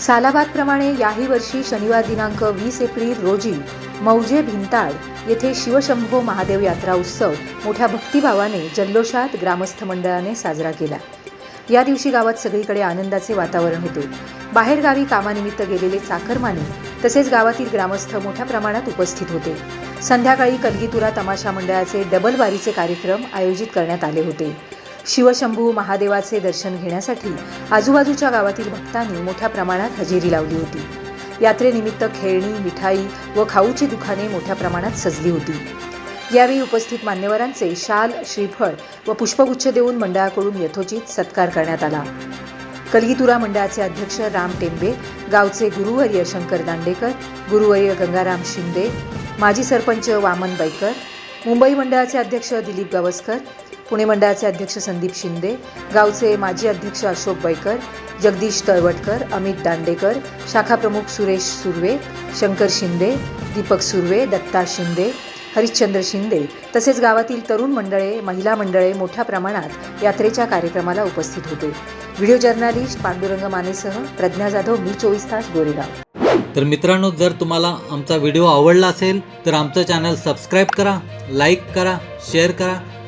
सालाबादप्रमाणे याही वर्षी शनिवार दिनांक वीस एप्रिल रोजी मौजे भिंताड येथे शिवशंभो महादेव यात्रा उत्सव मोठ्या भक्तिभावाने जल्लोषात ग्रामस्थ मंडळाने साजरा केला. या दिवशी गावात सगळीकडे आनंदाचे वातावरण होते. बाहेरगावी कामानिमित्त गेलेले चाकरमाने तसेच गावातील ग्रामस्थ मोठ्या प्रमाणात उपस्थित होते. संध्याकाळी कलगीतुरा तमाशा मंडळाचे डबल बारीचे कार्यक्रम आयोजित करण्यात आले होते. शिवशंभू महादेवाचे दर्शन घेण्यासाठी आजूबाजूच्या गावातील भक्तांनी मोठ्या प्रमाणात हजेरी लावली होती. यात्रेनिमित्त खेळणी मिठाई व खाऊची दुकाने मोठ्या प्रमाणात सजली होती. यावेळी उपस्थित मान्यवरांचे शाल श्रीफळ व पुष्पगुच्छ देऊन मंडळाकडून यथोचित सत्कार करण्यात आला. कलगीतुरा मंडळाचे अध्यक्ष राम टेंबे गावचे गुरुवर्य शंकर दांडेकर गुरुवर्य गंगाराम शिंदे माजी सरपंच वामन बैकर मुंबई मंडळाचे अध्यक्ष दिलीप गावस्कर पुणे मंडळाचे अध्यक्ष संदीप शिंदे गावचे माजी अध्यक्ष अशोक बैकर जगदीश तळवटकर अमित दांडेकर शाखाप्रमुख सुरेश सुर्वे शंकर शिंदे दीपक सुर्वे दत्ता शिंदे हरिश्चंद्र शिंदे तसेच गावातील तरुण मंडळे महिला मंडळे मोठ्या प्रमाणात यात्रेच्या कार्यक्रमाला उपस्थित होते. व्हिडिओ जर्नालिस्ट पांडुरंग मानेसह प्रज्ञा जाधव मी चोवीस तास गोरेगाव. तर मित्रांनो जर तुम्हाला आमचा व्हिडिओ आवडला असेल तर आमचं चॅनल सबस्क्राईब करा लाईक करा शेअर करा